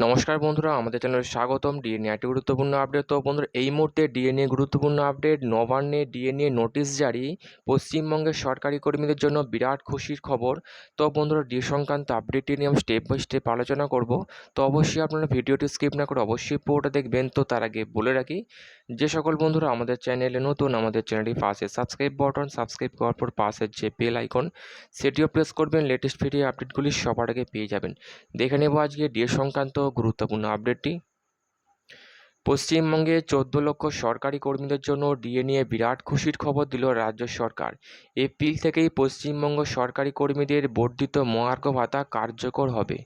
নমস্কার বন্ধুরা, আমাদের চ্যানেলে স্বাগতম। ডিএনএ একটি গুরুত্বপূর্ণ আপডেট। তো বন্ধুরা, এই মুহূর্তে ডিএনএ গুরুত্বপূর্ণ আপডেট, নবান্নে ডিএনএ নোটিশ জারি। পশ্চিমবঙ্গের সরকারি কর্মীদের জন্য বিরাট খুশির খবর। তো বন্ধুরা ডি সংক্রান্ত আপডেটটি নিয়ে আমি স্টেপ বাই স্টেপ আলোচনা করব। তো অবশ্যই আপনারা ভিডিওটি স্কিপ না করে অবশ্যই পুরোটা দেখবেন। তো তার আগে বলে রাখি, যে সকল বন্ধুরা আমাদের চ্যানেলে নতুন, আমাদের চ্যানেলটি পাশে সাবস্ক্রাইব বাটন সাবস্ক্রাইব করার পর পাশের যে বেল আইকন সেটিও প্রেস করবেন। লেটেস্ট ভিডিও আপডেটগুলি সবার আগে পেয়ে যাবেন। দেখে নেব আজকে ডিএ সংক্রান্ত গুরুত্বপূর্ণ আপডেটটি পশ্চিমবঙ্গে চোদ্দ লক্ষ সরকারি কর্মীদের জন্য ডিএ নিয়ে বিরাট খুশির খবর দিল রাজ্য সরকার। এপ্রিল থেকেই পশ্চিমবঙ্গ সরকারি কর্মীদের বর্ধিত মহার্ঘ ভাতা কার্যকর হবে।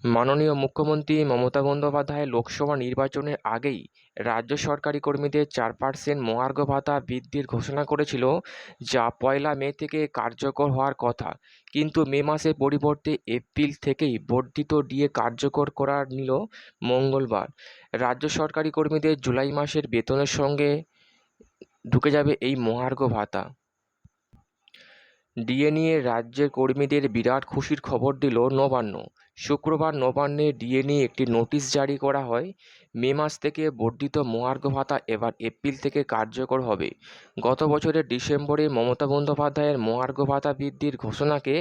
মাননীয় মুখ্যমন্ত্রী মমতা বন্দ্যোপাধ্যায় লোকসভা নির্বাচনের আগেই রাজ্য সরকারি কর্মীদের চার পার্সেন্ট মহার্ঘ ভাতা বৃদ্ধির ঘোষণা করেছিল, যা পয়লা মে থেকে কার্যকর হওয়ার কথা। কিন্তু মে মাসের পরিবর্তে এপ্রিল থেকেই বর্ধিত ডিএ কার্যকর করার নিল মঙ্গলবার। রাজ্য সরকারি কর্মীদের জুলাই মাসের বেতনের সঙ্গে ঢুকে যাবে এই মহার্ঘ ভাতা। ডিএ নিয়ে রাজ্যের কর্মীদের বিরাট খুশির খবর দিল নবান্ন। শুক্রবার নবান্নে ডিএনএ একটি নোটিশ জারি করা হয়। মে মাস থেকে বর্ধিত মহার্ঘ ভাতা এবার এপ্রিল থেকে কার্যকর হবে। গত বছরের ডিসেম্বরে মমতা বন্দ্যোপাধ্যায়ের মহার্ঘ ভাতা বৃদ্ধির ঘোষণাকে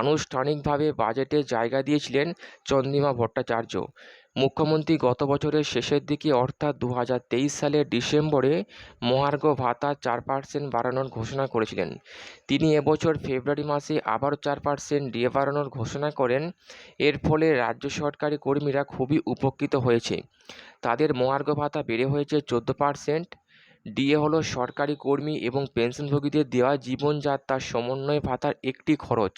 আনুষ্ঠানিকভাবে বাজেটে জায়গা দিয়েছিলেন চন্দ্রিমা ভট্টাচার্য। মুখ্যমন্ত্রী গত বছরের শেষের দিকে, অর্থাৎ দু হাজার তেইশ সালের ডিসেম্বরে মহার্ঘ ভাতা চার পার্সেন্ট বাড়ানোর ঘোষণা করেছিলেন। তিনি এবছর ফেব্রুয়ারি মাসে আবারও চার পার্সেন্ট ডিএ বাড়ানোর ঘোষণা করেন। এর ফলে রাজ্য সরকারি কর্মীরা খুবই উপকৃত হয়েছে। তাদের মহার্ঘ ভাতা বেড়ে হয়েছে চোদ্দ পার্সেন্ট ডিএ হলো সরকারি কর্মী এবং পেনশনভোগীদের দেওয়া জীবনযাত্রার সমন্বয় ভাতার একটি খরচ।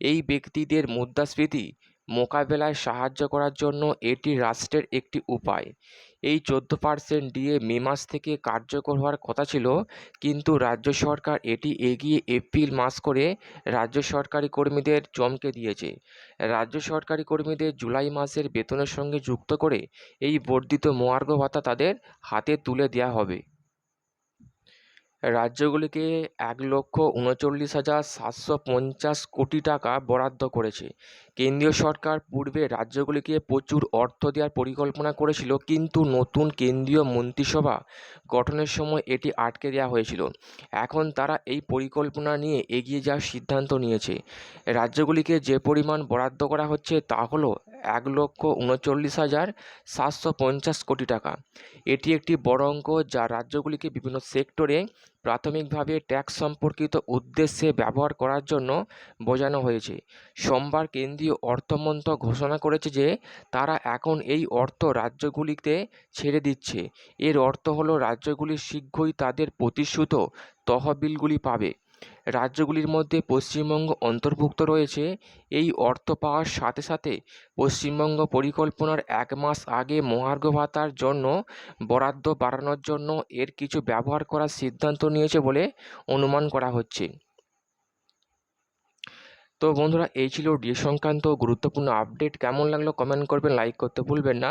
এই ব্যক্তিদের মুদ্রাস্ফীতি মোকাবেলায় সাহায্য করার জন্য এটি রাষ্ট্রের একটি উপায়। এই চোদ্দ পার্সেন্ট ডিএ মে মাস থেকে কার্যকর হওয়ার কথা ছিল, কিন্তু রাজ্য সরকার এটি এগিয়ে এপ্রিল মাস করে রাজ্য সরকারি কর্মীদের চমকে দিয়েছে। রাজ্য সরকারি কর্মীদের জুলাই মাসের বেতনের সঙ্গে যুক্ত করে এই বর্ধিত মহার্ঘ ভাতা তাদের হাতে তুলে দেওয়া হবে। রাজ্যগুলিকে এক লক্ষ উনচল্লিশ হাজার সাতশো পঞ্চাশ কোটি টাকা বরাদ্দ করেছে। কেন্দ্রীয় সরকার পূর্বে রাজ্যগুলিকে প্রচুর অর্থ দেওয়ার পরিকল্পনা করেছিল, কিন্তু নতুন কেন্দ্রীয় মন্ত্রিসভা গঠনের সময় এটি আটকে দেওয়া হয়েছিল। এখন তারা এই পরিকল্পনা নিয়ে এগিয়ে যাওয়ার সিদ্ধান্ত নিয়েছে। রাজ্যগুলিকে যে পরিমাণ বরাদ্দ করা হচ্ছে তা হলো এক লক্ষ উনচল্লিশ হাজার সাতশো পঞ্চাশ কোটি টাকা। এটি একটি বড় অঙ্ক যা রাজ্যগুলিকে বিভিন্ন সেক্টরে প্রাথমিকভাবে ট্যাক্স সম্পর্কিত উদ্দেশ্যে ব্যবহার করার জন্য বোঝানো হয়েছে। সোমবার কেন্দ্রীয় অর্থমন্ত্রক ঘোষণা করেছে যে তারা এখন এই অর্থ রাজ্যগুলিতে ছেড়ে দিচ্ছে। এর অর্থ হলো, রাজ্যগুলি শীঘ্রই তাদের প্রতিশ্রুত তহবিলগুলি পাবে। রাজ্যগুলির মধ্যে পশ্চিমবঙ্গ অন্তর্ভুক্ত রয়েছে। এই অর্থ পাওয়ার সাথে সাথে পশ্চিমবঙ্গ পরিকল্পনার এক মাস আগে মহার্ঘ ভাতার জন্য বরাদ্দ বাড়ানোর জন্য এর কিছু ব্যবহার করার সিদ্ধান্ত নিয়েছে বলে অনুমান করা হচ্ছে। তো বন্ধুরা, এই ছিল ডিএ সংক্রান্ত গুরুত্বপূর্ণ আপডেট। কেমন লাগল কমেন্ট করবেন, লাইক করতে ভুলবেন না।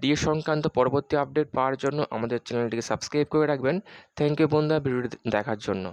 ডিএ সংক্রান্ত পরবর্তী আপডেট পাওয়ার জন্য আমাদের চ্যানেলটিকে সাবস্ক্রাইব করে রাখবেন। থ্যাংক ইউ বন্ধুরা, ভিডিওটি দেখার জন্য।